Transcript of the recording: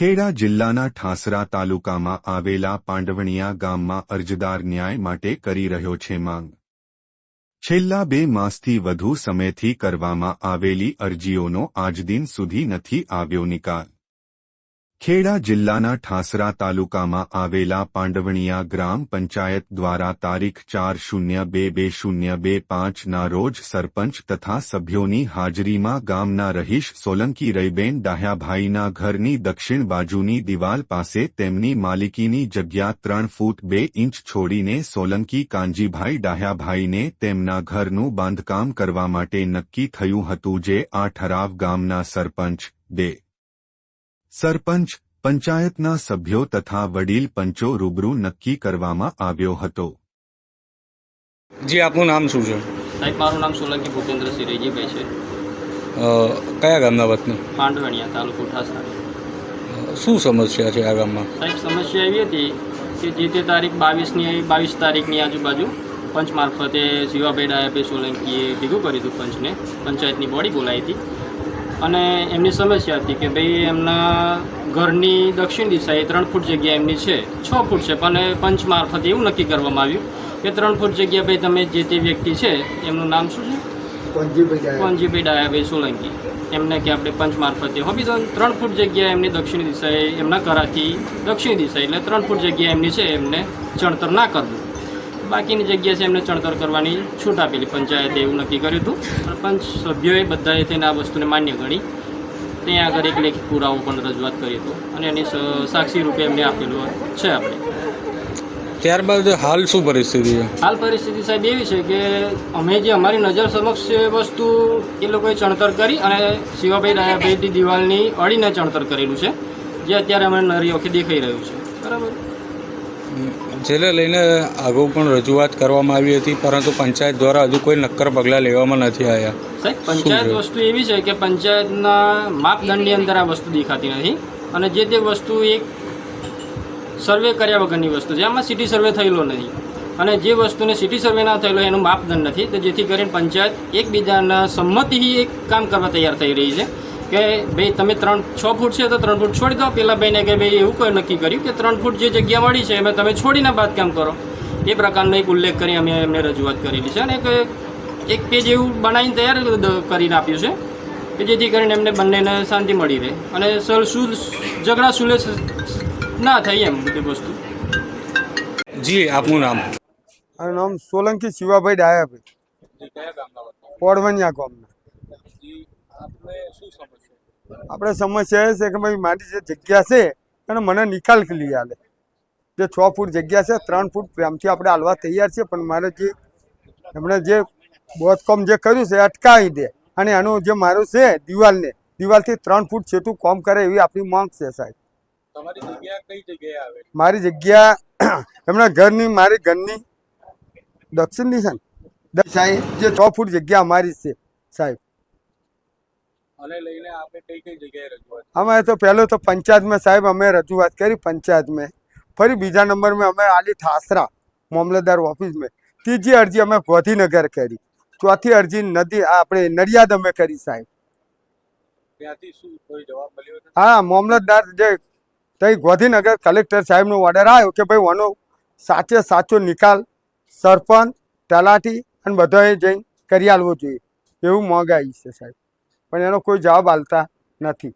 ખેડા જિલ્લાના ઠાસરા તાલુકામાં આવેલા પાંડવણિયા ગામમાં અરજદાર ન્યાય માટે કરી રહ્યો છે માંગ. છેલ્લા બે માસથી વધુ સમયથી કરવામાં આવેલી અરજીઓનો આજદિન સુધી નથી આવ્યો નિકાલ. ખેડા જિલ્લાના ઠાસરા તાલુકામાં આવેલા પાંડવણિયા ગ્રામ પંચાયત દ્વારા તારીખ ચાર શૂન્ય બે બે શૂન્ય બે પાંચના રોજ સરપંચ તથા સભ્યોની હાજરીમાં ગામના રહીશ સોલંકી રઈબેન ડાહ્યાભાઈના ઘરની દક્ષિણ બાજુની દિવાલ પાસે તેમની માલિકીની જગ્યા ત્રણ ફૂટ બે ઇંચ છોડીને સોલંકી કાંજીભાઈ ડાહ્યાભાઈને તેમના ઘરનું બાંધકામ કરવા માટે નક્કી થયું હતું જે આ ઠરાવ ગામના સરપંચ બે સરપંચ પંચાયતના સભ્યો તથા વડીલ પંચો રૂબરૂ નક્કી કરવામાં આવ્યો હતો. જી આપનું નામ શું છે? સાહેબ મારું નામ સોલંકી ભૂપેન્દ્રસિંહ રેજીભાઈ છે. કયા ગામના વતની? પાંડવણિયા તાલુકો ઠાસરા શું સમસ્યા છે આ ગામમાં? સાહેબ સમસ્યા એવી હતી કે જે તે તારીખ બાવીસની બાવીસ તારીખની આજુબાજુ પંચ મારફતે શિવાભાઈ ડાયાભાઈ સોલંકીએ ભેગું કર્યું હતું પંચને. પંચાયતની બોડી બોલાવી હતી. અને એમની સમસ્યા હતી કે ભાઈ એમના ઘરની દક્ષિણ દિશાએ ત્રણ ફૂટ જગ્યા એમની છે છ ફૂટ છે પણ પંચ મારફતે એવું નક્કી કરવામાં આવ્યું કે ત્રણ ફૂટ જગ્યા ભાઈ તમે જે તે વ્યક્તિ છે એમનું નામ શું છે? પંજીભાઈ ડાયાભાઈ સોલંકી. એમને કે આપણે પંચ મારફતે હોબી તો ત્રણ ફૂટ જગ્યા એમની દક્ષિણ દિશાએ એમના કરાથી દક્ષિણ દિશા એટલે ત્રણ ફૂટ જગ્યા એમની છે એમને ચણતર ના કરવું. બાકીની જગ્યા છે એમને ચણતર કરવાની છૂટ આપેલી. પંચાયતે એવું નક્કી કર્યું હતું. પંચ સભ્યોએ બધાએ થઈને આ વસ્તુને માન્ય ગણી ત્યાં આગળ એક લેખિત પુરાવો પણ રજૂઆત કરી હતો અને એની સાક્ષી રૂપે એમને આપેલું છે આપણે. ત્યારબાદ હાલ શું પરિસ્થિતિ છે? હાલ પરિસ્થિતિ સાહેબ એવી છે કે અમે જે અમારી નજર સમક્ષ એ વસ્તુ એ લોકોએ ચણતર કરી અને શિવાભાઈ ડાયાભાઈની દિવાલની અડીને ચણતર કરેલું છે જે અત્યારે અમે નરી ઓખે દેખાઈ રહ્યું છે. બરાબર? જેને લઈને અગાઉ પણ રજૂઆત કરવામાં આવી હતી પરંતુ પંચાયત દ્વારા હજુ કોઈ નક્કર પગલાં લેવામાં નથી આવ્યા. સાહેબ પંચાયત વસ્તુ એવી છે કે પંચાયતના માપદંડની અંદર આ વસ્તુ દેખાતી નથી અને જે તે વસ્તુ એક સર્વે કર્યા વગરની વસ્તુ છે. આમાં સિટી સર્વે થયેલો નથી અને જે વસ્તુને સિટી સર્વે ના થયેલો એનું માપદંડ નથી. તો જેથી કરીને પંચાયત એકબીજાના સંમતિથી એક કામ કરવા તૈયાર થઈ રહી છે. કે ભાઈ તમે ત્રણ છ ફૂટ છે તો ત્રણ ફૂટ છોડી દો. પેલા ભાઈને કે ભાઈ એવું કોઈ નક્કી કર્યું કે ત્રણ ફૂટ જે જગ્યા મળી છે એમાં તમે છોડીને બાંધકામ કરો. એ પ્રકારનો એક ઉલ્લેખ કરી અમે એમને રજૂઆત કરેલી છે અને એક એક પેજ એવું બનાવીને તૈયાર કરીને આપ્યું છે કે જેથી કરીને એમને બંનેને શાંતિ મળી રહે. અને સર શું ઝઘડા સુલે ના થાય એમ બધી વસ્તુ. જી આપનું નામ? મારું નામ સોલંકી શિવાભાઈ ડાયાભાઈ. પોડવનિયા ગામના. આપણે સમસ્યા એ છે કે ભાઈ મારી જે જગ્યા છે એને મને નિકાલ લઈ આલે. જે છ ફૂટ જગ્યા છે ત્રણ ફૂટ પ્રેમથી આપણે હાલવા તૈયાર છે પણ મારે જે એમણે જે બોધકામ જે કર્યું છે અટકાવી દે. અને એનું જે મારું છે દિવાલને દિવાલથી ત્રણ ફૂટ છેટું કોમ કરે એવી આપણી માંગ છે સાહેબ. મારી જગ્યા એમના ઘરની મારી ઘરની દક્ષિણ દિશા ને. સાહેબ જે છ ફૂટ જગ્યા અમારી છે સાહેબ. અને લઈને આપણે કઈ કઈ જગ્યાએ રજૂઆત અમે તો પહેલો તો પંચાયતમાં સાહેબ અમે રજૂઆત કરી પંચાયતમાં. ફરી બીજા નંબરમાં અમે આલી ઠાસરા મામલતદાર ઓફિસમાં. ત્રીજી અરજી અમે ગોધીનગર કરી. ચોથી અરજી નદી આપણે નડિયાદ અમે કરી સાહેબ. હા મામલતદાર જે તઈ ગોધીનગર કલેક્ટર સાહેબનો ઓર્ડર આવ્યો કે ભાઈ આનો સાચે સાચો નિકાલ સરપંચ તલાટી અને બધાએ જઈને કરી આવવો જોઈએ. એવું મોંઘાઈ છે સાહેબ. પણ એનો કોઈ જવાબ આલતા નથી.